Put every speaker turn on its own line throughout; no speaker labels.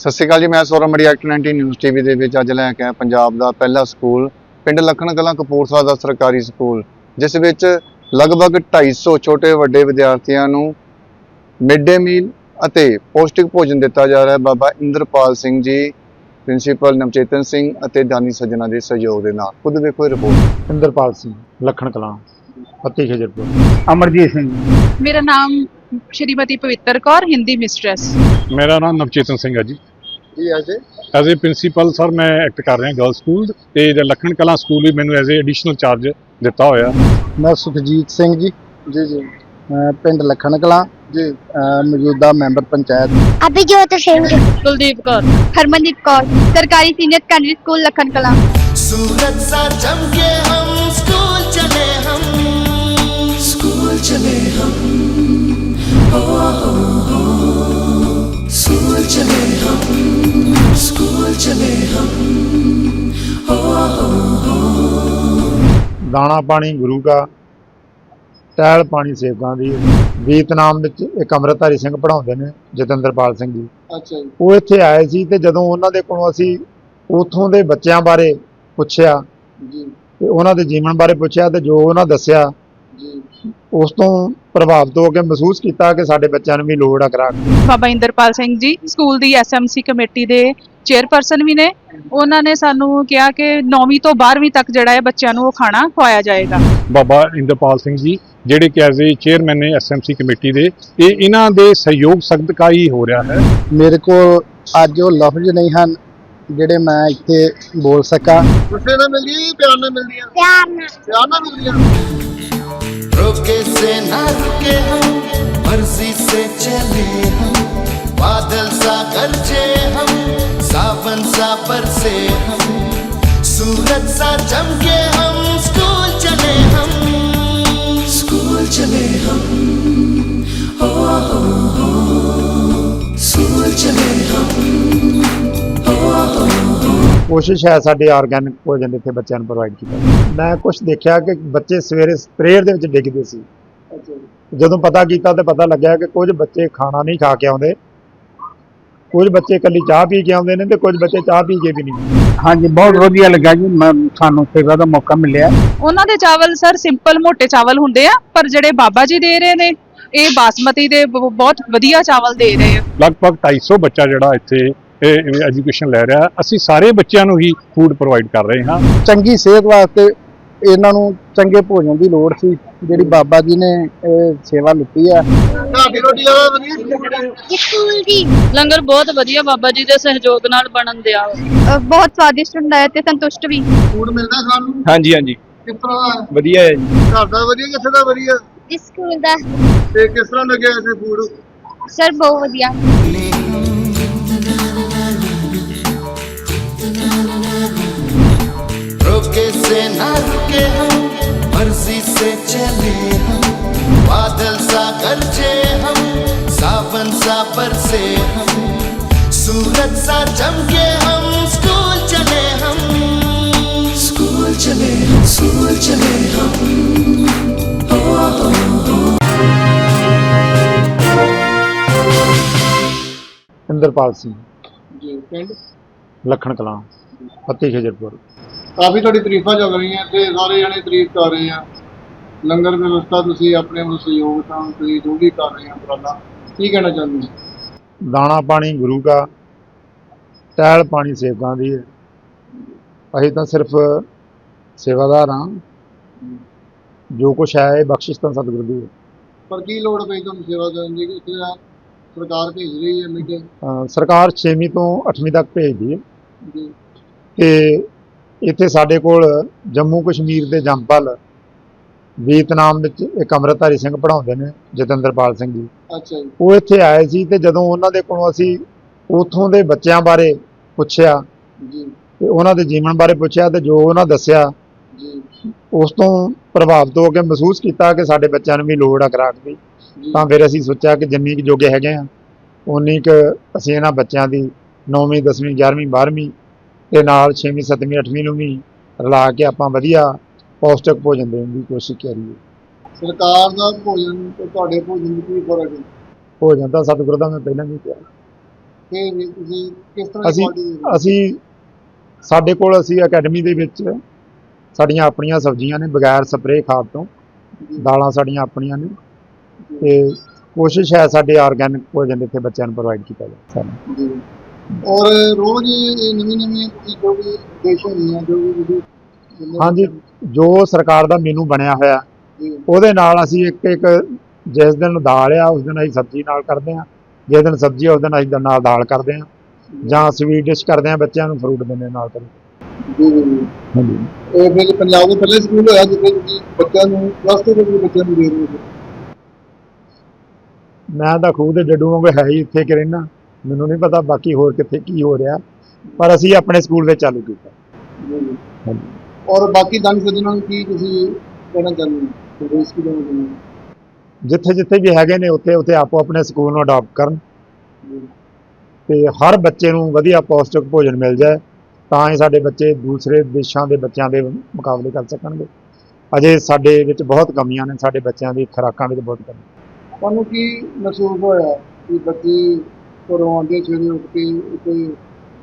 ਸਤਿ ਸ਼੍ਰੀ ਅਕਾਲ ਜੀ ਮੈਂ ਸੌਰਵ ਮੜੀ ਐਕਟ 19 ਨਿਊਜ਼ ਟੀਵੀ ਦੇ ਵਿੱਚ ਅੱਜ ਲੈ ਕੇ ਆਇਆ ਪੰਜਾਬ ਦਾ ਪਹਿਲਾ ਸਕੂਲ ਪਿੰਡ ਲਖਣ ਕਲਾਂ ਕਪੂਰਥਲਾ ਦਾ ਸਰਕਾਰੀ ਸਕੂਲ ਜਿਸ ਵਿੱਚ ਲਗਭਗ 250 ਛੋਟੇ ਵੱਡੇ ਵਿਦਿਆਰਥੀਆਂ ਨੂੰ ਮਿਡ ਡੇ ਮੀਲ ਅਤੇ ਪੌਸ਼ਟਿਕ ਭੋਜਨ ਦਿੱਤਾ ਜਾ ਰਿਹਾ ਹੈ। ਬਾਬਾ ਇੰਦਰਪਾਲ ਸਿੰਘ ਜੀ ਪ੍ਰਿੰਸੀਪਲ ਨਵਚੇਤਨ ਸਿੰਘ ਅਤੇ ਦਾਨੀ ਸੱਜਣਾ ਦੇ ਸਹਿਯੋਗ ਦੇ ਨਾਲ। ਖੁਦ ਵੇਖੋ ਇਹ ਰਿਪੋਰਟ
ਇੰਦਰਪਾਲ ਸਿੰਘ ਲੱਖਣ ਕਲਾਂ ਪੱਤੀ ਖੇਜਰਪੁਰ।
ਅਮਰਜੀਤ ਸਿੰਘ।
ਮੇਰਾ ਨਾਮ ਸ਼੍ਰੀਮਤੀ ਪਵਿੱਤਰ ਕੌਰ ਹਿੰਦੀ ਮਿਸਟਰੈਸ।
ਮੇਰਾ ਨਾਮ ਨਵਚੇਤਨ ਸਿੰਘ ਹੈ ਜੀ।
ਕੀ as
as a principal sir ਮੈਂ ਐਕਟ ਕਰ ਰਿਹਾ ਗਰਲ ਸਕੂਲ ਤੇ ਲਖਣ ਕਲਾ ਸਕੂਲ ਵੀ ਮੈਨੂੰ ਐਜ਼ ਅ ਐਡੀਸ਼ਨਲ ਚਾਰਜ ਦਿੱਤਾ ਹੋਇਆ।
ਮੈਂ ਸੁਖਜੀਤ ਸਿੰਘ ਜੀ।
ਜੀ ਜੀ।
ਪਿੰਡ ਲਖਣ ਕਲਾ।
ਜੀ।
ਮੌਜੂਦਾ ਮੈਂਬਰ ਪੰਚਾਇਤ।
ਅਭਿਜੋਤ ਸਿੰਘ
ਕੁਲਦੀਪ ਕੌਰ।
ਹਰਮਨਦੀਪ ਕੌਰ। ਸਰਕਾਰੀ ਸੀਨੀਅਰ ਸੈਕੰਡਰੀ ਸਕੂਲ ਲਖਣ ਕਲਾ।
ਸੂਰਤ ਸਾ ਚਮਕੇ ਹਮ ਸਕੂਲ ਚਲੇ ਹਮ। ਸਕੂਲ ਚਲੇ ਹਮ। oh, oh, oh.
ਦਾਣਾ ਪਾਣੀ ਗੁਰੂ ਕਾ ਟਹਿਲ ਪਾਣੀ ਸੇਵਕਾਂ ਦੀ। ਵੀਤਨਾਮ ਵਿੱਚ ਇੱਕ ਅੰਮ੍ਰਿਤਧਾਰੀ ਸਿੰਘ ਪੜਾਉਂਦੇ ਨੇ ਜਤਿੰਦਰਪਾਲ ਸਿੰਘ ਜੀ।
ਅੱਛਾ ਜੀ।
ਉਹ ਇੱਥੇ ਆਏ ਸੀ ਤੇ ਜਦੋਂ ਉਹਨਾਂ ਦੇ ਕੋਲੋਂ ਅਸੀਂ ਉਥੋਂ ਦੇ ਬੱਚਿਆਂ ਬਾਰੇ ਪੁੱਛਿਆ
ਜੀ।
ਤੇ ਉਹਨਾਂ ਦੇ ਜੀਵਨ ਬਾਰੇ ਪੁੱਛਿਆ ਤੇ ਜੋ ਉਹਨਾਂ ਦੱਸਿਆ ਉਸ ਤੋਂ ਪ੍ਰਭਾਵਿਤ ਹੋ ਕੇ ਮਹਿਸੂਸ ਕੀਤਾ ਕਿ ਸਾਡੇ ਬੱਚਿਆਂ ਨੂੰ ਵੀ ਲੋੜ ਆ ਖੁਰਾਕ ਦੀ।
ਬਾਬਾ ਇੰਦਰਪਾਲ ਸਿੰਘ ਜੀ ਸਕੂਲ ਦੀ ਐਸਐਮਸੀ ਕਮੇਟੀ ਦੇ ਚੇਅਰਪਰਸਨ ਵੀ ਨੇ। ਉਹਨਾਂ ਨੇ ਸਾਨੂੰ ਕਿਹਾ ਕਿ 9ਵੀਂ ਤੋਂ 12ਵੀਂ ਤੱਕ ਜਿਹੜਾ ਹੈ ਬੱਚਿਆਂ ਨੂੰ ਉਹ ਖਾਣਾ ਖਵਾਇਆ ਜਾਏਗਾ।
ਬਾਬਾ ਇੰਦਰਪਾਲ ਸਿੰਘ ਜੀ ਜਿਹੜੇ ਕਿ ਐਜ਼ ਅ ਚੇਅਰਮੈਨ ਨੇ ਐਸਐਮਸੀ ਕਮੇਟੀ ਦੇ ਇਹ ਇਹਨਾਂ ਦੇ ਸਹਿਯੋਗ ਸਦਕਾ ਹੀ ਹੋ ਰਿਹਾ ਹੈ?
ਮੇਰੇ ਕੋਲ ਅੱਜ ਉਹ ਲਫ਼ਜ਼ ਨਹੀਂ ਹਨ ਜਿਹੜੇ ਮੈਂ ਇੱਥੇ ਬੋਲ ਸਕਾਂ।
ਗੁੱਸੇ ਨਾਲ ਮਿਲਦੀ ਪਿਆਰ ਨਾਲ ਮਿਲਦੀ ਆ
ਪਿਆਰ ਨਾਲ।
ਪਿਆਰ ਨਾਲ ਮਿਲਦੀ ਆ
रोके से ना रुके हम मर्जी से चले हम बादल सा गरजे हम सावन सा बरसे हम सूरज सा चमके हम स्कूल चले हम स्कूल चले हम हो हो हो
ਕੋਸ਼ਿਸ਼ ਹੈ ਸਾਡੇ ਆਰਗੈਨਿਕ ਭੋਜਨ ਇੱਥੇ ਬੱਚਿਆਂ ਨੂੰ ਪ੍ਰੋਵਾਈਡ ਕੀਤਾ। ਮੈਂ ਕੁਝ ਦੇਖਿਆ ਕਿ ਬੱਚੇ ਸਵੇਰੇ ਪ੍ਰੇਅਰ ਦੇ ਵਿੱਚ ਡਿੱਗਦੇ ਸੀ। ਜਦੋਂ ਪਤਾ ਕੀਤਾ ਤੇ ਪਤਾ ਲੱਗਿਆ ਕਿ ਕੁਝ ਬੱਚੇ ਖਾਣਾ ਨਹੀਂ ਖਾ ਕੇ ਆਉਂਦੇ। ਕੁਝ ਬੱਚੇ ਇਕੱਲੀ ਚਾਹ ਪੀ ਕੇ ਆਉਂਦੇ ਨੇ ਤੇ ਕੁਝ ਬੱਚੇ ਚਾਹ ਪੀ ਕੇ ਵੀ ਨਹੀਂ।
ਹਾਂਜੀ ਬਹੁਤ ਵਧੀਆ ਲੱਗਾ ਜੀ। ਮੈਂ ਸਾਨੂੰ ਸੇਵਾ ਦਾ ਮੌਕਾ ਮਿਲਿਆ।
ਉਹਨਾਂ ਦੇ ਚਾਵਲ ਸਰ ਸਿੰਪਲ ਮੋٹے ਚਾਵਲ ਹੁੰਦੇ ਆ ਪਰ ਜਿਹੜੇ ਬਾਬਾ ਜੀ ਦੇ ਰਹੇ ਨੇ ਇਹ ਬਾਸਮਤੀ ਦੇ ਬਹੁਤ ਵਧੀਆ ਚਾਵਲ ਦੇ ਰਹੇ ਆ।
ਲਗਭਗ 250 ਬੱਚਾ ਜਿਹੜਾ ਇੱਥੇ ਐਜੂਕੇਸ਼ਨ ਲੈ ਰਿਹਾ। ਅਸੀਂ ਸਾਰੇ ਬੱਚਿਆਂ ਨੂੰ ਹੀ ਫੂਡ ਪ੍ਰੋਵਾਈਡ ਕਰ ਰਹੇ ਹਾਂ।
ਚੰਗੀ ਸਿਹਤ ਵਾਸਤੇ ਇਹਨਾਂ ਨੂੰ ਚੰਗੇ ਭੋਜਨ ਦੀ ਲੋੜ ਸੀ। ਜਿਹੜੀ ਬਾਬਾ ਜੀ ਨੇ ਇਹ ਸੇਵਾ ਲਿੱਤੀ ਆ।
ਤੁਹਾਡੀ ਰੋਟੀ ਜ਼ਿਆਦਾ ਵਧੀਆ
ਸਕੂਲ ਦੀ
ਲੰਗਰ ਬਹੁਤ ਵਧੀਆ ਬਾਬਾ ਜੀ ਦੇ ਸਹਿਯੋਗ ਨਾਲ ਬਣਨ ਦਿਆ।
ਬਹੁਤ ਸਵਾਦਿਸ਼ਟ ਹੁੰਦਾ ਹੈ ਤੇ ਸੰਤੁਸ਼ਟ ਵੀ।
ਫੂਡ ਮਿਲਦਾ ਖਾਣ ਨੂੰ
ਹਾਂਜੀ ਹਾਂਜੀ।
ਕਿਸ ਤਰ੍ਹਾਂ
ਵਧੀਆ ਹੈ ਜੀ।
ਘਰ ਦਾ ਵਧੀਆ ਕਿੱਥੇ ਦਾ ਵਧੀਆ?
ਇਸ ਸਕੂਲ ਦਾ।
ਤੇ ਕਿਸ ਤਰ੍ਹਾਂ ਲੱਗਿਆ ਇਥੇ ਫੂਡ
ਸਰ ਬਹੁਤ ਵਧੀਆ।
रुके से ना रुके हम मर्ज़ी से चले हम। बादल सा गरजे हम सावन सा बरसे हम। सूरज सा चमके हम स्कूल चले हम। स्कूल चले स्कूल चले हम।
इंद्रपाल सिंह
लखन कलां पति खिजरपुर।
ਕਾਫੀ ਤੁਹਾਡੀ ਤਾਰੀਫਾਂ ਚੱਲ ਰਹੀਆਂ ਤੇ ਸਾਰੇ ਜਣੇ ਤਾਰੀਫ ਕਰ ਰਹੇ ਆ। ਲੰਗਰ ਵਿਵਸਥਾ ਤੁਸੀਂ ਆਪਣੇ ਵੱਲੋਂ ਸਹਿਯੋਗ ਤਾਂ ਤੁਸੀਂ ਜੋ ਵੀ ਕਰ ਰਹੇ ਆ ਉਪਰਾਲਾ ਕੀ ਕਹਿਣਾ ਚਾਹੁੰਦੇ ਹੋ?
ਦਾਣਾ ਪਾਣੀ ਗੁਰੂ ਕਾ ਟਹਿਲ ਪਾਣੀ ਸੇਵਕਾਂ ਦੀ। ਹੈ। ਅਸੀਂ ਤਾਂ ਸਿਰਫ ਸੇਵਾਦਾਰ ਹਾਂ। ਜੋ ਕੁਛ ਹੈ ਇਹ ਬਖਸ਼ਿਸ਼ ਤਾਂ ਸਤਿਗੁਰੂ ਦੀ ਹੈ।
ਪਰ ਕੀ ਲੋੜ ਪਈ ਤੁਹਾਨੂੰ ਸੇਵਾ ਕਰਨ ਦੀ? ਕਿ ਸਰਕਾਰ ਭੇਜ ਰਹੀ ਹੈ
ਅਹ ਸਰਕਾਰ 6ਵੀਂ ਤੋਂ 8ਵੀਂ ਤੱਕ ਭੇਜਦੀ ਹੈ।
ਜੀ।
ਕਿ ਇੱਥੇ ਸਾਡੇ ਕੋਲ ਜੰਮੂ ਕਸ਼ਮੀਰ ਦੇ ਜੰਪਲ ਵੀਤਨਾਮ ਵਿੱਚ ਇੱਕ ਅੰਮ੍ਰਿਤਧਾਰੀ ਸਿੰਘ ਪੜਾਉਂਦੇ ਨੇ ਜਤਿੰਦਰਪਾਲ ਸਿੰਘ ਜੀ।
ਅੱਛਾ ਜੀ।
ਉਹ ਇੱਥੇ ਆਏ ਸੀ ਤੇ ਜਦੋਂ ਉਹਨਾਂ ਦੇ ਕੋਲੋਂ ਅਸੀਂ ਉਥੋਂ ਦੇ ਬੱਚਿਆਂ ਬਾਰੇ ਪੁੱਛਿਆ
ਜੀ।
ਤੇ ਉਹਨਾਂ ਦੇ ਜੀਵਨ ਬਾਰੇ ਪੁੱਛਿਆ ਤੇ ਜੋ ਉਹਨਾਂ ਦੱਸਿਆ
ਜੀ।
ਉਸ ਤੋਂ ਪ੍ਰਭਾਵਿਤ ਹੋ ਕੇ ਮਹਿਸੂਸ ਕੀਤਾ ਕਿ ਸਾਡੇ ਬੱਚਿਆਂ ਨੂੰ ਵੀ ਲੋੜ ਆ ਖੁਰਾਕ ਦੀ। ਤਾਂ ਫਿਰ ਅਸੀਂ ਸੋਚਿਆ ਕਿ ਜਿੰਨੀ ਕੁ ਜੋਗੇ ਹੈਗੇ ਆ ਉਨੀ ਕੁ ਅਸੀਂ ਇਹਨਾਂ ਬੱਚਿਆਂ ਦੀ 9ਵੀਂ 10ਵੀਂ 11ਵੀਂ 12ਵੀਂ ਤੇ ਨਾਲ 6ਵੀਂ 7ਵੀਂ 8ਵੀਂ ਨੂੰ ਵੀ ਰਲਾ ਕੇ ਆਪਾਂ ਵਧੀਆ ਪੌਸ਼ਟਿਕ ਭੋਜਨ ਦੇਣ ਦੀ ਕੋਸ਼ਿਸ਼ ਕਰੀਏ।
ਸਰਕਾਰ ਦਾ ਭੋਜਨ ਤੇ ਤੁਹਾਡੇ ਭੋਜਨ ਵਿੱਚ ਕੀ ਫ਼ਰਕ ਹੈ?
ਭੋਜਨ ਤਾਂ ਸਤਿਗੁਰੂ ਦਾ ਮੈਂ ਪਹਿਲਾਂ ਵੀ ਕਿਹਾ।
ਫਿਰ ਵੀ ਤੁਸੀਂ ਕਿਸ ਤਰ੍ਹਾਂ ਦੀ
ਅਸੀਂ ਸਾਡੇ ਕੋਲ ਅਸੀਂ ਅਕੈਡਮੀ ਦੇ ਵਿੱਚ ਸਾਡੀਆਂ ਆਪਣੀਆਂ ਸਬਜ਼ੀਆਂ ਨੇ ਬਗੈਰ ਸਪਰੇਅ ਖਾਦ ਤੋਂ। ਦਾਲਾਂ ਸਾਡੀਆਂ ਆਪਣੀਆਂ ਨੇ। ਤੇ ਕੋਸ਼ਿਸ਼ ਹੈ ਸਾਡੇ ਆਰਗੈਨਿਕ ਭੋਜਨ ਇੱਥੇ ਬੱਚਿਆਂ ਨੂੰ ਪ੍ਰੋਵਾਈਡ ਕੀਤਾ ਜਾਵੇ। ਸਾਨੂੰ
ਔਰ ਰੋਜ਼ ਇਹ ਨਵੀਂ ਨਵੀਂ ਜੋ ਵੀ ਦੇਸ਼ ਹੁੰਦੀਆਂ ਜੋ ਵੀ
ਹਾਂਜੀ ਜੋ ਸਰਕਾਰ ਦਾ ਮੈਨੂ ਬਣਿਆ ਹੋਇਆ ਉਹਦੇ ਨਾਲ ਅਸੀਂ ਇੱਕ ਇੱਕ ਜਿਸ ਦਿਨ ਦਾਲ ਆ ਉਸ ਦਿਨ ਅਸੀਂ ਸਬਜ਼ੀ ਨਾਲ ਕਰਦੇ ਹਾਂ। ਜਿਸ ਦਿਨ ਸਬਜ਼ੀ ਆ ਉਸ ਦਿਨ ਅਸੀਂ ਨਾਲ ਦਾਲ ਕਰਦੇ ਹਾਂ। ਜਾਂ ਸਵੀਟ ਡਿਸ਼ ਕਰਦੇ ਹਾਂ ਬੱਚਿਆਂ ਨੂੰ ਫਰੂਟ ਦਿੰਦੇ ਨਾਲ ਕਰੀ।
ਜੀ ਜੀ ਜੀ।
ਹਾਂਜੀ।
ਇਹ ਪੰਜਾਬ ਦੇ ਪਹਿਲੇ ਸਕੂਲ ਹੋਇਆ ਜਿੱਥੇ ਤੁਸੀਂ ਬੱਚਿਆਂ ਨੂੰ ਪਲੱਸ ਟੂ ਦੇ ਵੀ ਬੱਚਿਆਂ ਨੂੰ ਦੇ ਰਹੇ ਹੋ।
ਮੈਂ ਤਾਂ ਖੂਦ ਦੇ ਡੱਡੂ ਵਾਂਗ ਹੈ ਹੀ ਇੱਥੇ ਕਿ ਰਹਿਣਾ ਮੈਨੂੰ ਨਹੀਂ ਪਤਾ ਬਾਕੀ ਹੋਰ ਕਿੱਥੇ ਕੀ ਹੋ ਰਿਹਾ ਪਰ ਅਸੀਂ ਆਪਣੇ ਸਕੂਲ ਵਿੱਚ ਚਾਲੂ ਕੀਤਾ। ਹਾਂਜੀ।
ਔਰ ਬਾਕੀ ਦਾਨੀ ਸੱਜਣਾਂ ਨੂੰ ਕੀ ਤੁਸੀਂ ਕਹਿਣਾ ਚਾਹੁੰਦੇ ਹੋ? ਚਾਹੁੰਦੇ ਹੋ?
ਜਿੱਥੇ ਜਿੱਥੇ ਵੀ ਹੈਗੇ ਨੇ ਉੱਥੇ ਉੱਥੇ ਆਪੋ ਆਪਣੇ ਸਕੂਲ ਨੂੰ ਅਡਾਪਟ ਕਰਨ। ਤੇ ਹਰ ਬੱਚੇ ਨੂੰ ਵਧੀਆ ਪੌਸ਼ਟਿਕ ਭੋਜਨ ਮਿਲ ਜਾਏ ਤਾਂ ਹੀ ਸਾਡੇ ਬੱਚੇ ਦੂਸਰੇ ਦੇਸ਼ਾਂ ਦੇ ਬੱਚਿਆਂ ਦੇ ਮੁਕਾਬਲੇ ਕਰ ਸਕਣਗੇ। ਅਜੇ ਸਾਡੇ ਵਿੱਚ ਬਹੁਤ ਕਮੀਆਂ ਨੇ ਸਾਡੇ ਬੱਚਿਆਂ ਦੀ ਖੁਰਾਕਾਂ ਵਿੱਚ ਬਹੁਤ ਕਮੀ।
ਤੁਹਾਨੂੰ ਕੀ ਮਹਿਸੂਸ ਹੋਇਆ ਕਿ ਬੱਚੇ ਘਰੋਂ ਆਉਂਦੇ ਸਵੇਰੇ ਉੱਠ ਕੇ ਉੱਤੇ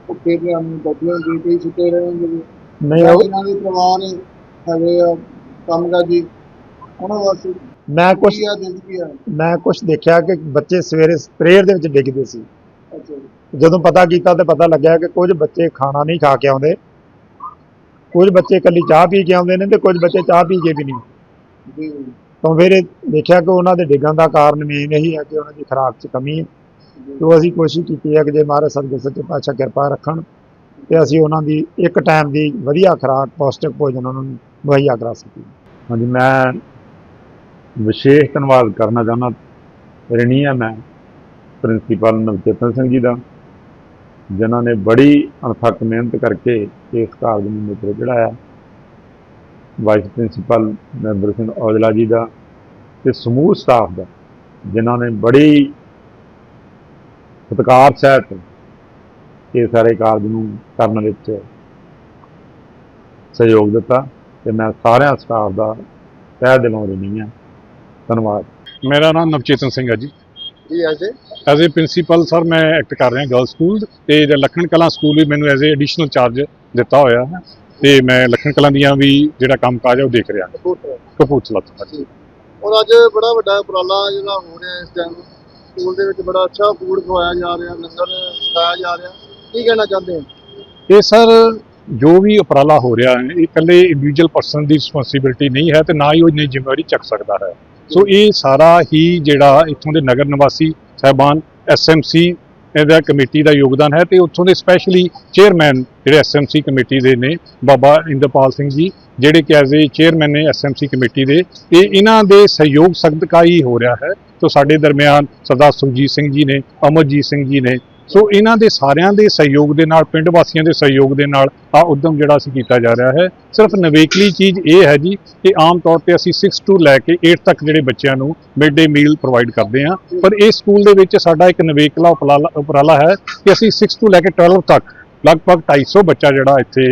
ਉੱਤੇ ਤੇ ਆਮ ਬੈਠੇ ਹੁੰਦੇ ਕਈ ਸੁੱਤੇ ਰਹਿੰਦੇ
ਨਹੀਂ ਉਹ-
ਜਿਨ੍ਹਾਂ ਦੇ ਪਰਿਵਾਰ ਹੈਗੇ ਆ ਕੰਮਕਾਜੀ ਉਹਨਾਂ ਵਾਸਤੇ
ਮੈਂ ਕੁਝ
ਕੀ ਆ ਜ਼ਿੰਦਗੀ ਆ?
ਮੈਂ ਕੁਝ ਦੇਖਿਆ ਕਿ ਬੱਚੇ ਸਵੇਰੇ ਪ੍ਰੇਅਰ ਦੇ ਵਿੱਚ ਡਿੱਗਦੇ ਸੀ।
ਅੱਛਾ ਜੀ।
ਜਦੋਂ ਪਤਾ ਕੀਤਾ ਤੇ ਪਤਾ ਲੱਗਿਆ ਕਿ ਕੁਝ ਬੱਚੇ ਖਾਣਾ ਨਹੀਂ ਖਾ ਕੇ ਆਉਂਦੇ। ਕੁਝ ਬੱਚੇ ਇਕੱਲੀ ਚਾਹ ਪੀ ਕੇ ਆਉਂਦੇ ਨੇ ਤੇ ਕੁਝ ਬੱਚੇ ਚਾਹ ਪੀ ਕੇ ਵੀ ਨਹੀਂ।
ਜੀ।
ਤਾਂ ਫਿਰ ਇਹ ਦੇਖਿਆ ਕਿ ਉਹਨਾਂ ਦੇ ਡਿੱਗਣ ਦਾ ਕਾਰਨ ਮੇਨ ਇਹੀ ਹੈ ਕਿ ਉਹਨਾਂ ਦੀ ਖੁਰਾਕ 'ਚ ਕਮੀ ਹੈ। ਤੋਂ ਅਸੀਂ ਕੋਸ਼ਿਸ਼ ਕੀਤੀ ਹੈ ਕਿ ਜੇ ਮਹਾਰਾਜ ਸਤਿਗੁਰ ਸੱਚੇ ਪਾਤਸ਼ਾਹ ਕਿਰਪਾ ਰੱਖਣ ਤੇ ਅਸੀਂ ਉਹਨਾਂ ਦੀ ਇੱਕ ਟਾਈਮ ਦੀ ਵਧੀਆ ਖੁਰਾਕ, ਪੌਸ਼ਟਿਕ ਭੋਜਨ ਉਹਨਾਂ ਨੂੰ ਮੁਹੱਈਆ ਕਰਾ ਸਕੀਏ।
ਹਾਂਜੀ, ਮੈਂ ਵਿਸ਼ੇਸ਼ ਧੰਨਵਾਦ ਕਰਨਾ ਚਾਹੁੰਦਾ, ਰਣੀ ਆ ਮੈਂ, ਪ੍ਰਿੰਸੀਪਲ ਨਵਚੇਤਨ ਸਿੰਘ ਜੀ ਦਾ, ਜਿਨ੍ਹਾਂ ਨੇ ਬੜੀ ਅਣਥੱਕ ਮਿਹਨਤ ਕਰਕੇ ਇਸ ਕਾਰਜ ਨੂੰ ਨਿਪਰ ਚੜਾਇਆ ਵਾਈਸ ਪ੍ਰਿੰਸੀਪਲ ਨਰਿੰਦਰ ਸਿੰਘ ਔਜਲਾ ਜੀ ਦਾ ਤੇ ਸਮੂਹ ਸਟਾਫ ਦਾ, ਜਿਨ੍ਹਾਂ ਨੇ ਬੜੀ ਸਤਿਕਾਰ ਸਹਿਤ ਇਹ ਸਾਰੇ ਕਾਰਜ ਨੂੰ ਕਰਨ ਵਿੱਚ ਸਹਿਯੋਗ ਦਿੱਤਾ ਤੇ ਮੈਂ ਸਾਰਿਆਂ ਸਟਾਫ ਦਾ ਤਹਿ ਦਿਲੋਂ ਰਣੀ ਹਾਂ। ਧੰਨਵਾਦ।
ਮੇਰਾ ਨਾਮ ਨਵਚੇਤਨ ਸਿੰਘ ਹੈ ਜੀ।
ਜੀ ਅਜੇ
ਐਜ਼ ਅ ਪ੍ਰਿੰਸੀਪਲ ਸਰ ਮੈਂ ਐਕਟ ਕਰ ਰਿਹਾ ਗਰਲ ਸਕੂਲ ਤੇ ਜਿਹੜਾ ਲਖਣ ਕਲਾਂ ਸਕੂਲ ਵੀ ਮੈਨੂੰ ਐਜ਼ ਅ ਐਡੀਸ਼ਨਲ ਚਾਰਜ ਦਿੱਤਾ ਹੋਇਆ ਹੈ ਤੇ ਮੈਂ ਲਖਣ ਕਲਾਂ ਦੀਆਂ ਵੀ ਜਿਹੜਾ ਕੰਮ ਕਾਜ ਹੈ ਉਹ ਦੇਖ ਰਿਹਾ
ਕਪੂਰਥਲਾ।
ਕਪੂਰਥਲਾ ਤੋਂ।
ਜੀ। ਔਰ ਅੱਜ ਬੜਾ ਵੱਡਾ ਉਪਰਾਲਾ ਜਿਹੜਾ ਹੋ ਰਿਹਾ ਇਸ ਟਾਈਮ ਸਕੂਲ ਦੇ ਵਿੱਚ ਬੜਾ ਅੱਛਾ ਫੂਡ ਖਵਾਇਆ ਜਾ ਰਿਹਾ ਲੰਗਰ ਖਾਇਆ ਜਾ ਰਿਹਾ। ਕੀ ਕਹਿਣਾ ਚਾਹੁੰਦੇ ਹੋ?
ਇਹ ਸਰ, ਜੋ ਵੀ ਉਪਰਾਲਾ ਹੋ ਰਿਹਾ ਹੈ, ਇਹ ਇਕੱਲੇ ਇੰਡੀਵਿਜੂਅਲ ਪਰਸਨ ਦੀ ਰਿਸਪੌਂਸਿਬਿਲਟੀ ਨਹੀਂ ਹੈ ਤੇ ਨਾ ਹੀ ਉਹ ਇੰਨੀ ਜ਼ਿੰਮੇਵਾਰੀ ਚੱਕ ਸਕਦਾ ਹੈ। ਸੋ ਇਹ ਸਾਰਾ ਹੀ ਜਿਹੜਾ ਇੱਥੋਂ ਦੇ ਨਗਰ ਨਿਵਾਸੀ ਸਹਿਬਾਨ ਐਸਐਮਸੀ ਇਹਦਾ ਕਮੇਟੀ ਦਾ ਯੋਗਦਾਨ ਹੈ ਤੇ ਉੱਥੋਂ ਦੇ ਸਪੈਸ਼ਲੀ ਚੇਅਰਮੈਨ ਜਿਹੜੇ ਐਸਐਮਸੀ ਕਮੇਟੀ ਦੇ ਨੇ, ਬਾਬਾ ਇੰਦਰਪਾਲ ਸਿੰਘ ਜੀ, ਜਿਹੜੇ ਕਿ ਐਜ਼ ਏ ਚੇਅਰਮੈਨ ਨੇ ਐਸਐਮਸੀ ਕਮੇਟੀ ਦੇ ਇਹ ਇਹਨਾਂ ਦੇ ਸਹਿਯੋਗ ਸਦਕਾ ਹੀ ਹੋ ਰਿਹਾ ਹੈ। ਤੋ ਸਾਡੇ ਦਰਮਿਆਨ ਸਰਦਾਰ ਸੁਰਜੀਤ ਸਿੰਘ ਜੀ ਨੇ, ਅਮਰਜੀਤ ਸਿੰਘ ਜੀ ਨੇ ਸੋ ਇਹਨਾਂ ਦੇ ਸਾਰਿਆਂ ਦੇ ਸਹਿਯੋਗ ਦੇ ਨਾਲ, ਪਿੰਡ ਵਾਸੀਆਂ ਦੇ ਸਹਿਯੋਗ ਦੇ ਨਾਲ ਆ ਉਦਮ ਜਿਹੜਾ ਅਸੀਂ ਕੀਤਾ ਜਾ ਰਿਹਾ ਹੈ। ਸਿਰਫ ਨਵੇਕਲੀ ਚੀਜ਼ ਇਹ ਹੈ ਜੀ ਕਿ ਆਮ ਤੌਰ ਤੇ ਅਸੀਂ 6 ਤੋਂ ਲੈ ਕੇ 8 ਤੱਕ ਜਿਹੜੇ ਬੱਚਿਆਂ ਨੂੰ ਮਿਡ ਡੇ ਮੀਲ ਪ੍ਰੋਵਾਈਡ ਕਰਦੇ ਹਾਂ। ਪਰ ਇਸ ਸਕੂਲ ਦੇ ਵਿੱਚ ਸਾਡਾ ਇੱਕ ਨਵੇਕਲਾ ਉਪਰਾਲਾ ਉਪਰਾਲਾ ਹੈ ਕਿ ਅਸੀਂ 6 ਤੋਂ ਲੈ ਕੇ 12 ਤੱਕ ਲਗਭਗ 250 ਬੱਚਾ ਜਿਹੜਾ ਇੱਥੇ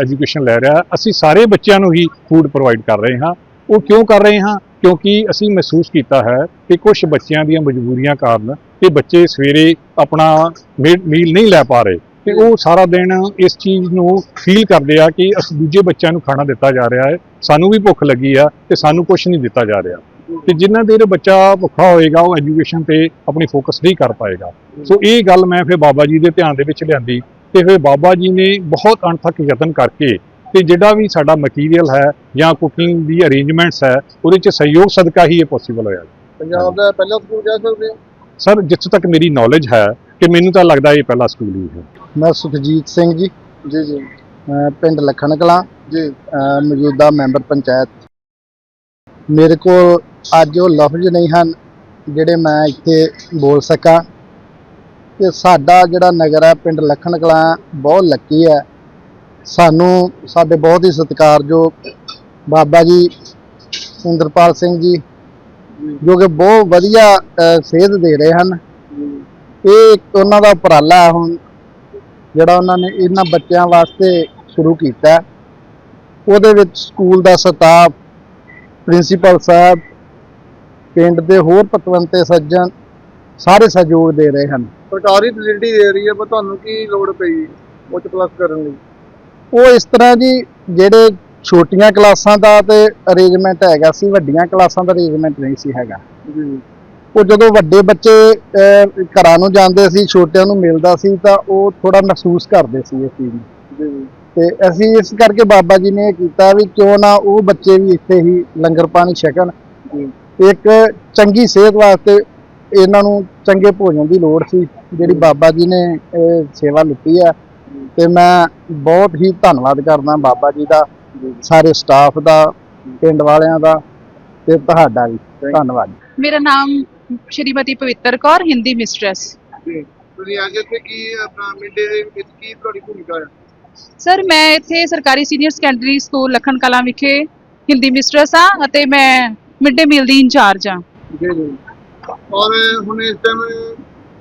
ਐਜੂਕੇਸ਼ਨ ਲੈ ਰਿਹਾ ਅਸੀਂ ਸਾਰੇ ਬੱਚਿਆਂ ਨੂੰ ਹੀ ਫੂਡ ਪ੍ਰੋਵਾਈਡ ਕਰ ਰਹੇ ਹਾਂ। ਉਹ ਕਿਉਂ ਕਰ ਰਹੇ ਹਾਂ? ਕਿਉਂਕਿ ਅਸੀਂ ਮਹਿਸੂਸ ਕੀਤਾ ਹੈ ਕਿ ਕੁਝ ਬੱਚਿਆਂ ਦੀਆਂ ਮਜਬੂਰੀਆਂ ਕਾਰਨ ਕਿ ਬੱਚੇ ਸਵੇਰੇ ਆਪਣਾ ਮੀਲ ਨਹੀਂ ਲੈ ਪਾ ਰਹੇ। ਤੇ ਉਹ ਸਾਰਾ ਦਿਨ ਇਸ ਚੀਜ਼ ਨੂੰ ਫੀਲ ਕਰਦੇ ਆ ਕਿ ਅਸੀਂ ਦੂਜੇ ਬੱਚਿਆਂ ਨੂੰ ਖਾਣਾ ਦਿੱਤਾ ਜਾ ਰਿਹਾ ਹੈ। ਸਾਨੂੰ ਵੀ ਭੁੱਖ ਲੱਗੀ ਆ ਤੇ ਸਾਨੂੰ ਕੁਝ ਨਹੀਂ ਦਿੱਤਾ ਜਾ ਰਿਹਾ। ਤੇ ਜਿੰਨਾ ਦੇਰ ਬੱਚਾ ਭੁੱਖਾ ਹੋਏਗਾ, ਉਹ ਐਜੂਕੇਸ਼ਨ ਤੇ ਆਪਣੀ ਫੋਕਸ ਨਹੀਂ ਕਰ ਪਾਏਗਾ। ਸੋ ਇਹ ਗੱਲ ਮੈਂ ਫਿਰ ਬਾਬਾ ਜੀ ਦੇ ਧਿਆਨ ਦੇ ਵਿੱਚ ਲਿਆਂਦੀ। ਤੇ ਫਿਰ ਬਾਬਾ ਜੀ ਨੇ ਬਹੁਤ ਅਣਥੱਕ ਯਤਨ ਕਰਕੇ ਤੇ ਜਿਹੜਾ ਵੀ ਸਾਡਾ ਮਟੀਰੀਅਲ ਹੈ ਜਾਂ ਕੁਕਿੰਗ ਦੀ ਅਰੇਂਜਮੈਂਟਸ ਹੈ, ਉਹਦੇ ਚ ਸਹਿਯੋਗ ਸਦਕਾ ਹੀ ਇਹ ਪੋਸੀਬਲ ਹੋਇਆ।
ਪੰਜਾਬ ਦਾ ਪਹਿਲਾ ਸਕੂਲ ਕਹਿ ਸਕਦੇ ਹੋ
ਸਰ, ਜਿੱਥੋਂ ਤੱਕ ਮੇਰੀ ਨੌਲੇਜ ਹੈ ਕਿ ਮੈਨੂੰ ਤਾਂ ਲੱਗਦਾ ਇਹ ਪਹਿਲਾ ਸਕੂਲ ਹੀ ਹੈ।
ਮੈਂ ਸੁਖਜੀਤ ਸਿੰਘ ਜੀ ਜੀ ਜੀ। ਪਿੰਡ ਲਖਣ ਕਲਾਂ ਜੀ ਮੌਜੂਦਾ ਮੈਂਬਰ ਪੰਚਾਇਤ। ਮੇਰੇ ਕੋਲ ਅੱਜ ਉਹ ਲਫ਼ਜ਼ ਨਹੀਂ ਹਨ ਜਿਹੜੇ ਮੈਂ ਇੱਥੇ ਬੋਲ ਸਕਾਂ। ਕਿ ਸਾਡਾ ਜਿਹੜਾ ਨਗਰ ਹੈ, ਪਿੰਡ ਲਖਣ ਕਲਾਂ ਬਹੁਤ ਲੱਕੀ ਹੈ। ਸਾਨੂੰ, ਸਾਡੇ ਬਹੁਤ ਹੀ ਸਤਿਕਾਰਯੋਗ ਬਾਬਾ ਜੀ, ਇੰਦਰਪਾਲ ਸਿੰਘ ਜੀ ਜੋ ਕਿ ਬਹੁਤ ਵਧੀਆ ਸੇਧ ਦੇ ਰਹੇ ਹਨ। ਇਹ ਉਹਨਾਂ ਦਾ ਉਪਰਾਲਾ ਹੈ ਹੁਣ ਜਿਹੜਾ ਉਹਨਾਂ ਨੇ ਇਹਨਾਂ ਬੱਚਿਆਂ ਵਾਸਤੇ ਸ਼ੁਰੂ ਕੀਤਾ। ਉਹਦੇ ਵਿੱਚ ਸਕੂਲ ਦਾ ਸਟਾਫ ਪ੍ਰਿੰਸੀਪਲ ਸਾਹਿਬ ਪਿੰਡ ਦੇ ਹੋਰ ਪਤਵੰਤੇ ਸੱਜਣ ਸਾਰੇ ਸਹਿਯੋਗ ਦੇ ਰਹੇ ਹਨ।
ਸਰਕਾਰੀ ਫੈਸਿਲਿਟੀ ਦੇ ਰਹੀ ਹੈ ਪਰ ਤੁਹਾਨੂੰ ਕੀ ਲੋੜ ਪਈ ਉੱਚ ਪਲੱਸ ਕਰਨ ਲਈ?
ਉਹ ਇਸ ਤਰ੍ਹਾਂ ਜੀ ਜਿਹੜੇ ਛੋਟੀਆਂ ਕਲਾਸਾਂ ਦਾ ਤੇ ਅਰੇਂਜਮੈਂਟ ਹੈਗਾ ਸੀ ਵੱਡੀਆਂ ਕਲਾਸਾਂ ਦਾ ਅਰੇਂਜਮੈਂਟ ਨਹੀਂ ਸੀ ਹੈਗਾ।
ਜੀ।
ਉਹ ਜਦੋਂ ਵੱਡੇ ਬੱਚੇ ਘਰਾਂ ਨੂੰ ਜਾਂਦੇ ਸੀ ਛੋਟਿਆਂ ਨੂੰ ਮਿਲਦਾ ਸੀ ਤਾਂ ਉਹ ਥੋੜਾ ਮਹਿਸੂਸ ਕਰਦੇ ਸੀ ਇਸ ਚੀਜ਼ ਨੂੰ।
ਜੀ।
ਤੇ ਅਸੀਂ ਇਸ ਕਰਕੇ ਬਾਬਾ ਜੀ ਨੇ ਇਹ ਕੀਤਾ ਵੀ ਕਿਉਂ ਨਾ ਉਹ ਬੱਚੇ ਵੀ ਇੱਥੇ ਹੀ ਲੰਗਰ ਪਾਣੀ ਛਕਣ। ਇੱਕ ਚੰਗੀ ਸਿਹਤ ਵਾਸਤੇ ਇਹਨਾਂ ਨੂੰ ਚੰਗੇ ਭੋਜਨ ਦੀ ਲੋੜ ਸੀ ਜਿਹੜੀ ਬਾਬਾ ਜੀ ਨੇ ਸੇਵਾ ਲਿੱਤੀ ਹੈ। ਤੇ ਮੈਂ ਬਹੁਤ ਹੀ ਧੰਨਵਾਦ ਕਰਦਾ ਬਾਬਾ ਜੀ ਦਾ। ਸਾਰੇ ਸਟਾਫ ਦਾ ਪਿੰਡ ਵਾਲਿਆਂ ਦਾ ਤੇ ਤੁਹਾਡਾ ਵੀ ਧੰਨਵਾਦ।
ਮੇਰਾ ਨਾਮ ਸ਼੍ਰੀਮਤੀ ਪਵਿੱਤਰ ਕੌਰ ਹਿੰਦੀ ਮਿਸਟਰੈਸ
ਜੀ ਤੁਸੀਂ ਅੱਗੇ ਇੱਥੇ ਕੀ ਆਪਣਾ ਮਿੰਡੇ ਦੇ ਵਿੱਚ ਕੀ ਤੁਹਾਡੀ ਭੂਮਿਕਾ ਹੈ?
ਸਰ ਮੈਂ ਇੱਥੇ ਸਰਕਾਰੀ senior secondary school Lakhan Kalan ਵਿਖੇ ਹਿੰਦੀ ਮਿਸਟਰੈਸ ਹਾਂ ਅਤੇ ਮੈਂ ਮਿਡ ਡੇ ਮੀਲ ਦੀ ਇੰਚਾਰਜ
ਜੀ ਜੀ। ਔਰ ਹੁਣ ਇਸ ਟਾਈਮ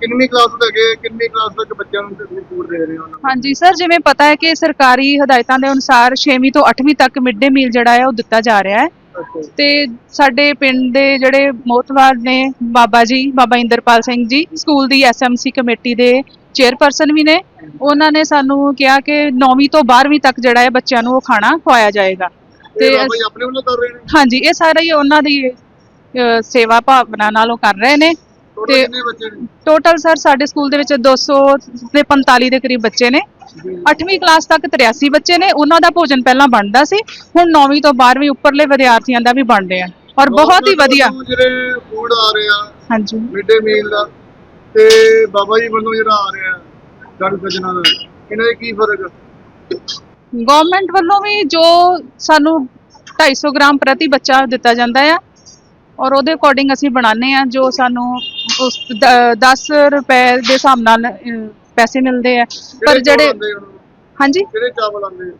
ਕਿੰਨੀ ਕਲਾਸ ਤੱਕ ਹੈ? ਕਿੰਨੀ ਕਲਾਸ ਤੱਕ ਬੱਚਿਆਂ ਨੂੰ ਤੁਸੀਂ ਫੂਡ ਦੇ ਰਹੇ ਹੋ? ਉਹਨਾਂ
ਹਾਂਜੀ ਸਰ ਜਿਵੇਂ ਪਤਾ ਹੈ ਕਿ ਸਰਕਾਰੀ ਹਦਾਇਤਾਂ ਦੇ ਅਨੁਸਾਰ 6ਵੀਂ ਤੋਂ 8ਵੀਂ ਤੱਕ ਮਿਡ ਡੇ ਮੀਲ ਜਿਹੜਾ ਹੈ ਉਹ ਦਿੱਤਾ ਜਾ ਰਿਹਾ ਹੈ।
ਨੂੰ
ਤੇ ਸਾਡੇ ਪਿੰਡ ਦੇ ਜਿਹੜੇ ਮੋਤਵਾਰ ਨੇ ਬਾਬਾ ਜੀ ਬਾਬਾ ਇੰਦਰਪਾਲ ਸਿੰਘ ਜੀ ਸਕੂਲ ਦੀ ਐਸਐਮਸੀ ਕਮੇਟੀ ਦੇ ਚੇਅਰਪਰਸਨ ਵੀ ਨੇ। ਉਹਨਾਂ ਨੇ ਸਾਨੂੰ ਕਿਹਾ ਕਿ 9ਵੀਂ ਤੋਂ 12ਵੀਂ ਤੱਕ ਜਿਹੜਾ ਹੈ ਬੱਚਿਆਂ ਨੂੰ ਉਹ ਖਾਣਾ ਖਵਾਇਆ ਜਾਏਗਾ।
ਤੇ
ਤੇ
ਬਾਬਾ ਜੀ ਆਪਣੇ ਵੱਲੋਂ ਕਰ ਰਹੇ ਨੇ?
ਹਾਂਜੀ ਇਹ ਸਾਰਾ ਹੀ ਉਹਨਾਂ ਦੀ ਅਹ, ਸੇਵਾ ਭਾਵਨਾ ਨਾਲ ਉਹ ਕਰ ਰਹੇ ਨੇ। ਤੇ-
ਕਿੰਨੇ ਬੱਚੇ ਨੇ?
ਟੋਟਲ ਸਰ ਸਾਡੇ ਸਕੂਲ ਦੇ ਵਿੱਚ 200 ਤੇ 45 ਦੇ ਕਰੀਬ ਬੱਚੇ ਨੇ। 8ਵੀਂ ਕਲਾਸ ਤੱਕ 83 ਬੱਚੇ ਨੇ। ਉਹਨਾਂ ਦਾ ਭੋਜਨ ਪਹਿਲਾਂ ਬਣਦਾ ਸੀ। ਹੁਣ 9ਵੀਂ ਤੋਂ 12ਵੀਂ ਉੱਪਰਲੇ ਵਿਦਿਆਰਥੀਆਂ ਦਾ ਵੀ ਬਣ ਰਿਹਾ। ਔਰ ਬਹੁਤ ਹੀ ਵਧੀਆ।
ਵੱਲੋਂ ਜਿਹੜੇ ਫੂਡ ਆ ਰਹੇ ਆ
ਹਾਂਜੀ।
ਮਿਡ ਡੇ ਮੀਲ ਦਾ ਤੇ ਬਾਬਾ ਜੀ ਵੱਲੋਂ ਜਿਹੜਾ ਆ ਰਿਹਾ ਜਨ ਸਜਣਾ ਦਾ ਇਹਨਾਂ ਦੇ ਕੀ ਫ਼ਰਕ ਹੈ?
ਗਵਰਨਮੈਂਟ ਵੱਲੋਂ ਵੀ ਜੋ ਸਾਨੂੰ 250 ਗ੍ਰਾਮ ਪ੍ਰਤੀ ਬੱਚਾ ਦਿੱਤਾ ਜਾਂਦਾ ਆ। ਔਰ ਉਹਦੇ ਅਕੋਰਡਿੰਗ ਅਸੀਂ ਬਣਾਉਂਦੇ ਆ ਜੋ ਸਾਨੂੰ ਉਸ 10 ਰੁਪਏ ਦੇ ਹਿਸਾਬ ਨਾਲ ਅਹ, ਪੈਸੇ ਮਿਲਦੇ ਆ। ਪਰ ਜਿਹੜੇ? ਹਾਂਜੀ?
ਕਿਹੜੇ ਚਾਵਲ ਆਉਂਦੇ?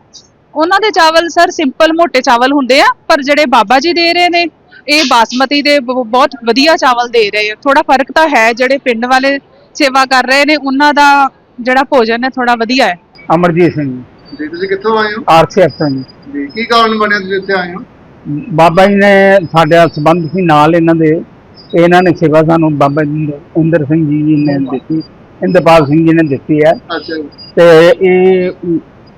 ਉਹਨਾਂ ਦੇ ਚਾਵਲ ਸਰ ਸਿੰਪਲ ਮੋٹے ਚਾਵਲ ਹੁੰਦੇ ਆ ਪਰ ਜਿਹੜੇ ਬਾਬਾ ਜੀ ਦੇ ਰਹੇ ਨੇ ਇਹ ਬਾਸਮਤੀ ਦੇ ਬ- ਬਹੁਤ ਵਧੀਆ ਚਾਵਲ ਦੇ ਰਹੇ ਆ। ਥੋੜਾ ਫ਼ਰਕ ਤਾਂ ਹੈ ਜਿਹੜੇ ਪਿੰਡ ਵਾਲੇ ਸੇਵਾ ਕਰ ਰਹੇ ਨੇ ਉਹਨਾਂ ਦਾ ਜਿਹੜਾ ਭੋਜਨ ਹੈ ਥੋੜਾ ਵਧੀਆ ਹੈ।
ਅਮਰਜੀਤ ਸਿੰਘ
ਜੀ ਤੁਸੀਂ ਕਿੱਥੋਂ ਆਏ ਹੋ?
ਆਰਸੀਐਫ ਤੋਂ ਜੀ।
ਜੀ ਕੀ ਕਾਰਨ ਬਣਿਆ ਤੁਸੀਂ ਇੱਥੇ ਆਏ ਹੋ?
ਬਾਬਾ ਜੀ ਨੇ ਸਾਡਾ ਸੰਬੰਧ ਸੀ ਨਾਲ ਇਹਨਾਂ ਦੇ। ਇਹਨਾਂ ਨੇ ਸੇਵਾ ਸਾਨੂੰ ਬਾਬਾ ਜੀ ਇੰਦਰ ਸਿੰਘ ਜੀ ਨੇ ਦਿੱਤੀ ਇੰਦਰਪਾਲ ਸਿੰਘ ਜੀ ਨੇ ਦਿੱਤੀ ਹੈ।
ਅੱਛਾ
ਤੇ ਇਹ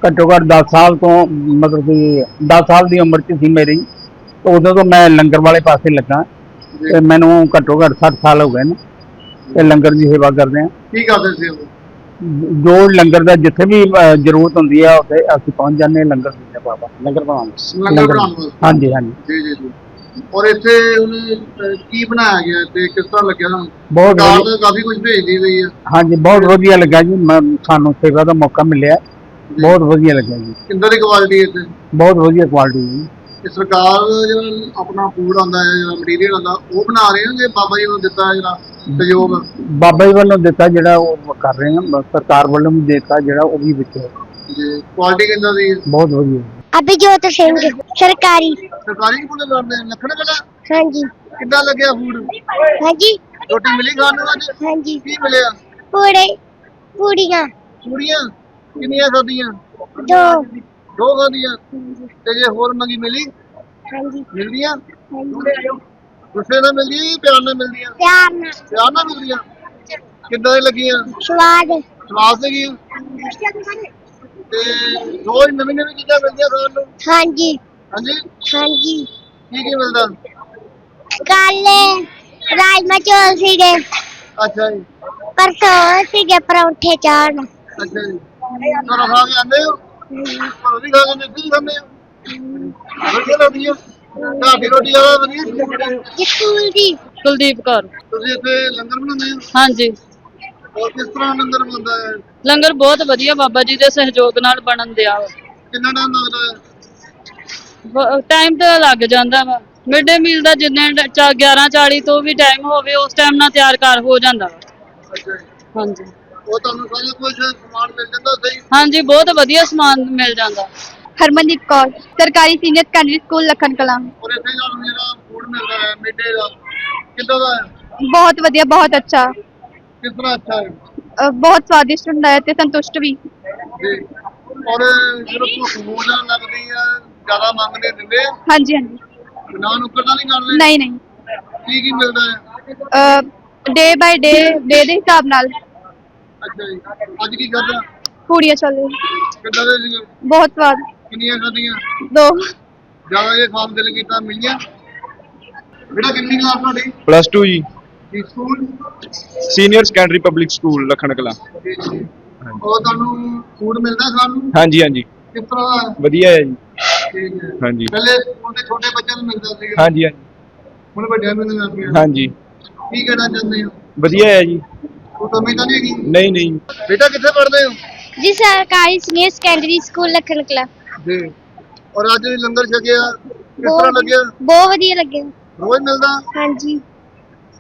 ਘੱਟੋ ਘੱਟ 10 ਸਾਲ ਤੋਂ ਮਤਲਬ ਕਿ 10 ਸਾਲ ਦੀ ਉਮਰ 'ਚ ਸੀ ਮੇਰੀ। ਉਦੋਂ ਤੋਂ ਮੈਂ ਲੰਗਰ ਵਾਲੇ ਪਾਸੇ ਲੱਗਾ। ਤੇ ਮੈਨੂੰ ਘੱਟੋ ਘੱਟ 60 ਸਾਲ ਹੋ ਗਏ ਨੇ। ਤੇ ਲੰਗਰ ਦੀ ਸੇਵਾ ਕਰਦੇ ਆ
ਕੀ ਕਰਦੇ ਸੀ ਉਹ?
ਜੋ ਲੰਗਰ ਦਾ ਜਿੱਥੇ ਵੀ ਜ਼ਰੂਰਤ ਹੁੰਦੀ ਆ ਉੱਥੇ ਅਸੀਂ ਪਹੁੰਚ ਜਾਂਦੇ ਲੰਗਰ ਬਾਬਾ ਲੰਗਰ ਬਣਾਉਣ
ਲੰਗਰ ਬਣਾਉਣ ਵਾਸਤੇ।
ਹਾਂਜੀ ਹਾਂਜੀ।
ਜੀ ਜੀ ਜੀ। ਔਰ ਇੱਥੇ ਉਹਨੇ ਅਹ, ਕੀ ਬਣਾਇਆ ਗਿਆ ਤੇ ਕਿਸ ਤਰ੍ਹਾਂ ਲੱਗਿਆ ਤੁਹਾਨੂੰ
ਬਹੁਤ
ਸਰਕਾਰ
ਵਧੀਆ-
ਤਾਂ ਕਾਫੀ ਕੁਝ ਭੇਜਦੀ ਪਈ ਹੈ
ਹਾਂਜੀ ਬਹੁਤ ਵਧੀਆ ਲੱਗਾ ਜੀ। ਮੈਂ- ਸਾਨੂੰ ਸੇਵਾ ਦਾ ਮੌਕਾ ਮਿਲਿਆ। ਬਹੁਤ ਵਧੀਆ ਲੱਗਾ ਜੀ।
ਕਿੰਦਰ ਦੀ ਕੁਆਲਿਟੀ ਇੱਥੇ?
ਬਹੁਤ ਵਧੀਆ ਕੁਆਲਿਟੀ ਜੀ।
ਕਿ ਸਰਕਾਰ ਜਿਹੜਾ ਆਪਣਾ ਫੂਡ ਆਉਂਦਾ ਹੈ ਜਿਹੜਾ ਮਟੀਰੀਅਲ ਆਉਂਦਾ ਉਹ ਬਣਾ ਰਹੇ ਹੋ ਬਾਬਾ ਜੀ ਨੂੰ ਦਿੱਤਾ ਜਿਹੜਾ ਸਹਿਯੋਗ?
ਬਾਬਾ ਜੀ ਵੱਲੋਂ ਦਿੱਤਾ ਜਿਹੜਾ ਉਹ ਕਰ ਰਹੇ ਹਾਂ ਸਰਕਾਰ ਵੱਲੋਂ ਵੀ ਦਿੱਤਾ ਜਿਹੜਾ ਉਹ ਵੀ ਵਿੱਚ। ਹੈ।
ਜੀ ਕੁਆਲਿਟੀ ਕਿੰਦਾ ਦੀ ਹੈ?
ਬਹੁਤ ਵਧੀਆ।
ਅਭਿਜੋਤ ਸਿੰਘ ਸਰਕਾਰੀ।
ਸਰਕਾਰੀ ਸਕੂਲ ਕਰਦੇ ਨੇ ਲੱਖਣ ਕਲਾ
ਹਾਂਜੀ।
ਕਿੱਦਾਂ ਲੱਗਿਆ ਫੂਡ
ਹਾਂਜੀ।
ਰੋਟੀ ਮਿਲੀ ਖਾਣ ਨੂੰ ਅੱਜ?
ਹਾਂਜੀ।
ਕੀ ਮਿਲਿਆ?
ਪੂੜੇ ਪੂੜੀਆਂ।
ਪੂੜੀਆਂ? ਕਿੰਨੀਆਂ ਖਾਧੀਆਂ?
ਦੋ।
ਦੋ ਖਾਧੀਆਂ? ਤੇ ਜੇ ਹੋਰ ਮੰਗੀ ਮਿਲੀ?
ਹਾਂਜੀ।
ਮਿਲਦੀਆਂ?
ਹਾਂਜੀ।
ਗੁੱਸੇ ਨਾਲ ਜਾਂ ਪਿਆਰ ਨਾਲ ਮਿਲਦੀਆਂ?
ਪਿਆਰ ਨਾਲ।
ਪਿਆਰ ਨਾਲ ਮਿਲਦੀਆਂ? ਕਿੱਦਾਂ ਲੱਗੀਆਂ?
ਸਵਾਦ।
ਸਵਾਦ ਸੀਗੀਆਂ ਤੇ ਰੋਜ਼ ਨਵੀਂ ਨਵੀਂ ਚੀਜ਼ਾਂ ਮਿਲਦੀਆਂ ਖਾਣ ਨੂੰ?
ਹਾਂਜੀ।
ਹਾਂਜੀ?
ਹਾਂਜੀ।
ਕੀ ਕੀ ਮਿਲਦਾ?
ਕਾਲੇ ਰਾਜਮਾ ਚੌਲ ਸੀਗੇ।
ਅੱਛਾ ਜੀ।
ਪਰਸੋਂ ਸੀਗੇ ਪਰੌਂਠੇ ਚਾਣ
ਅੱਛਾ ਜੀ। ਘਰੋਂ ਖਾ ਕੇ ਆਉਂਦੇ ਹੋ? ਘਰੋਂ ਵੀ ਖਾ ਕੇ ਇੱਥੇ ਵੀ ਖਾਂਦੇ ਹੋ? ਵਧੀਆ ਲੱਗਦੀ ਆ ਘਰ ਦੀ ਰੋਟੀ ਜ਼ਿਆਦਾ ਵਧੀਆ
ਸਕੂਲ ਦੀ
ਕੁਲਦੀਪ। ਕੌਰ।
ਤੁਸੀਂ ਇੱਥੇ ਲੰਗਰ ਬਣਾਉਂਦੇ ਹੋ?
ਹਾਂਜੀ।
ਔਰ ਕਿਸ ਤਰ੍ਹਾਂ ਲੰਗਰ ਬਣਦਾ ਹੈ?
ਲੰਗਰ ਬਹੁਤ ਵਧੀਆ ਬਾਬਾ ਜੀ ਦੇ ਸਹਿਯੋਗ ਨਾਲ ਬਣਨ ਦਿਆ
ਕਿੰਨਾ ਟਾਈਮ ਲੱਗਦਾ ਹੈ
ਟਾਈਮ ਤਾਂ ਲੱਗ ਜਾਂਦਾ ਵਾ। ਮਿਡ ਡੇ ਮੀਲ ਦਾ ਜਿੰਨੇ 11:40 ਤੋਂ ਵੀ ਟਾਈਮ ਹੋਵੇ ਉਸ ਟਾਈਮ ਨਾਲ ਤਿਆਰ ਕਰ ਹੋ ਜਾਂਦਾ ਵਾ।
ਅੱਛਾ ਜੀ।
ਹਾਂਜੀ।
ਉਹ ਤੁਹਾਨੂੰ ਸਾਰਾ ਕੁਝ ਸਮਾਨ ਮਿਲ ਜਾਂਦਾ ਸਹੀ
ਹਾਂਜੀ ਬਹੁਤ ਵਧੀਆ ਸਮਾਨ ਮਿਲ ਜਾਂਦਾ।
ਹਰਮਨਦੀਪ ਕੌਰ ਸਰਕਾਰੀ senior secondary school Lakhan Kalan.
ਔਰ ਇੱਥੇ ਤੁਹਾਨੂੰ ਜਿਹੜਾ ਫੂਡ ਮਿਲਦਾ ਹੈ ਮਿੱਡੇ ਦਾ ਕਿੱਦਾਂ ਦਾ ਹੈ?
ਬਹੁਤ ਵਧੀਆ ਬਹੁਤ ਅੱਛਾ।
ਕਿਸ ਤਰ੍ਹਾਂ ਅੱਛਾ ਹੈ?
ਅ, ਬਹੁਤ ਸਵਾਦਿਸ਼ਟ ਹੁੰਦਾ ਹੈ ਤੇ ਸੰਤੁਸ਼ਟ ਵੀ।
ਜੀ ਔਰ ਬਹੁਤ ਜ਼ਿਆਦਾ ਲੱਗਦੀ ਹੈ ਜ਼ਿਆਦਾ ਮੰਗਦੇ ਦਿੰਦੇ? ਆ
ਹਾਂਜੀ ਹਾਂਜੀ।
ਨਾ ਨੁੱਕਰ ਤਾਂ ਨਹੀਂ ਕਰਦੇ?
ਨਹੀਂ ਨਹੀਂ।
ਕੀ ਕੀ ਮਿਲਦਾ ਹੈ?
ਡੇ ਬਾਈ ਡੇ ਡੇ ਦੇ ਹਿਸਾਬ ਨਾਲ।
ਅੱਛਾ ਜੀ। ਅੱਜ ਕੀ ਖਾਧਾ?
ਪੂੜੀਆਂ ਚੱਲੇ
ਕਿੱਦਾਂ ਦੇ ਸੀਗੇ?
ਬਹੁਤ ਸਵਾਦ।
ਕਿੰਨੀਆਂ ਖਾਧੀਆਂ?
ਦੋ।
ਜ਼ਿਆਦਾ ਇਹ ਖਾਣ ਦਿਲ ਕੀਤਾ ਮਿਲੀਆਂ? ਬੇਟਾ ਕਿੰਨੀ ਕਲਾਸ ਤੁਹਾਡੀ?
ਪਲੱਸ 2 ਜੀ।
ਕੀ school
senior secondary public school Lakhan Kalan
ਉਹ ਤੁਹਾਨੂੰ ਫੂਡ ਮਿਲਦਾ ਖਾਣ ਨੂੰ
ਹਾਂਜੀ ਹਾਂਜੀ।
ਕਿਸ ਤਰ੍ਹਾਂ ਦਾ?
ਵਧੀਆ ਹੈ ਜੀ।
ਠੀਕ ਹੈ।
ਹਾਂਜੀ।
ਪਹਿਲੇ ਸਕੂਲ ਦੇ ਛੋਟੇ ਬੱਚਿਆਂ ਨੂੰ ਮਿਲਦਾ ਸੀਗਾ।
ਹਾਂਜੀ ਹਾਂਜੀ।
ਹੁਣ ਵੱਡਿਆਂ ਨੂੰ ਲੱਗ ਪਿਆ
ਹਾਂਜੀ।
ਕੀ ਕਹਿਣਾ ਚਾਹੁੰਦੇ ਹੋ?
ਵਧੀਆ ਹੈ ਜੀ।
ਉਹ ਕਮੀ ਤਾਂ ਨਹੀਂ ਹੈਗੀ?
ਨਹੀਂ ਨਹੀਂ।
ਬੇਟਾ ਕਿੱਥੇ ਪੜ੍ਹਦੇ ਹੋ?
ਜੀ ਸਰਕਾਰੀ ਸੀਨੀਅਰ ਸੈਕੰਡਰੀ ਸਕੂਲ ਲਖਨ ਕਲਾ
ਜੀ। ਔਰ ਅੱਜ ਵੀ ਲੰਗਰ ਛਕਿਆ। ਕਿਸ ਤਰ੍ਹਾਂ ਲੱਗਿਆ?
ਬਹੁਤ ਵਧੀਆ ਲੱਗਿਆ।
ਰੋਜ਼ ਮਿਲਦਾ?
ਹਾਂਜੀ।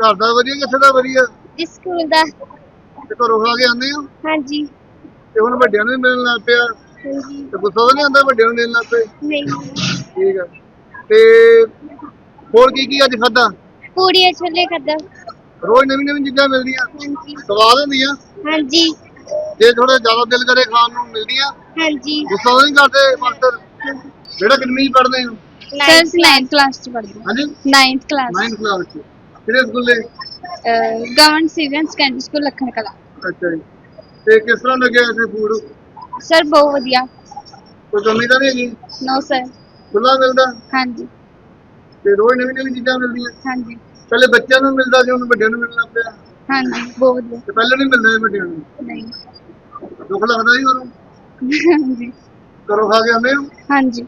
ਘਰ ਦਾ ਵਧੀਆ ਕਿੱਥੇ ਦਾ ਵਧੀਆ?
ਇਸ ਸਕੂਲ ਦਾ।
ਤੇ ਘਰੋਂ ਖਾ ਕੇ ਆਉਂਦੇ ਹੋ?
ਹਾਂਜੀ।
ਤੇ ਹੁਣ ਵੱਡਿਆਂ ਨੂੰ ਵੀ ਮਿਲਣ ਲੱਗ ਪਿਆ?
ਹਾਂਜੀ।
ਤੇ ਗੁੱਸਾ ਤਾਂ ਨਹੀਂ ਆਉਂਦਾ ਵੱਡਿਆਂ ਨੂੰ ਮਿਲਣ ਲੱਗ ਪਏ
ਨਹੀਂ।
ਠੀਕ ਹੈ ਤੇ ਹੋਰ ਕੀ ਕੀ ਅੱਜ ਖਾਦਾ
ਪੂੜੀਆਂ ਛੋਲੇ ਖਾਦਾ
ਰੋਜ਼ ਨਵੀਂ ਨਵੀਂ ਚੀਜ਼ਾਂ ਮਿਲਦੀਆਂ?
ਹਾਂਜੀ।
ਸਵਾਦ ਹੁੰਦੀਆਂ?
ਹਾਂਜੀ।
ਜੇ ਥੋੜਾ ਜ਼ਿਆਦਾ ਦਿਲ ਕਰੇ ਖਾਣ ਨੂੰ ਮਿਲਦੀਆਂ?
ਹਾਂਜੀ।
ਗੁੱਸਾ ਤਾਂ ਨਹੀਂ ਕਰਦੇ ਮਾਸਟਰ? ਜਿਹੜਾ ਕਿੰਨੀ ਪੜ੍ਹਦੇ ਹੋ?
ਸਰ 9th ਕਲਾਸ ਚ ਪੜ੍ਹਦੀ
ਹਾਂਜੀ?
9th ਕਲਾਸ
9th ਕਲਾਸ ਚ। ਕਿਹੜੇ ਸਕੂਲੇ
government senior secondary school Lakhan Kala.
ਅੱਛਾ ਜੀ। ਤੇ ਕਿਸ ਤਰ੍ਹਾਂ ਲੱਗਿਆ ਇੱਥੇ ਫੂਡ
ਸਰ ਬਹੁਤ ਵਧੀਆ।
ਕੋਈ ਕਮੀ ਤਾਂ ਨਹੀਂ ਹੈਗੀ?
ਨੋ ਸਰ
ਖੁੱਲਾ ਮਿਲਦਾ?
ਹਾਂਜੀ।
ਤੇ ਰੋਜ਼ ਨਵੀਂ ਨਵੀਂ ਚੀਜ਼ਾਂ ਮਿਲਦੀਆਂ?
ਹਾਂਜੀ।
ਪਹਿਲੇ ਬੱਚਿਆਂ ਨੂੰ ਮਿਲਦਾ ਸੀ ਹੁਣ ਵੱਡਿਆਂ ਨੂੰ ਮਿਲਣ ਪਿਆ।
ਹਾਂਜੀ ਬਹੁਤ ਵਧੀਆ।
ਤੇ ਪਹਿਲੇ ਨਹੀਂ ਮਿਲਦਾ ਸੀ ਵੱਡਿਆਂ ਨੂੰ?
ਨਹੀਂ।
ਦੁੱਖ ਲੱਗਦਾ ਸੀ ਉਹਨੂੰ?
ਹਾਂਜੀ।
ਘਰੋਂ ਖਾ ਕੇ ਆਉਂਦੇ ਹੋ?
ਹਾਂਜੀ।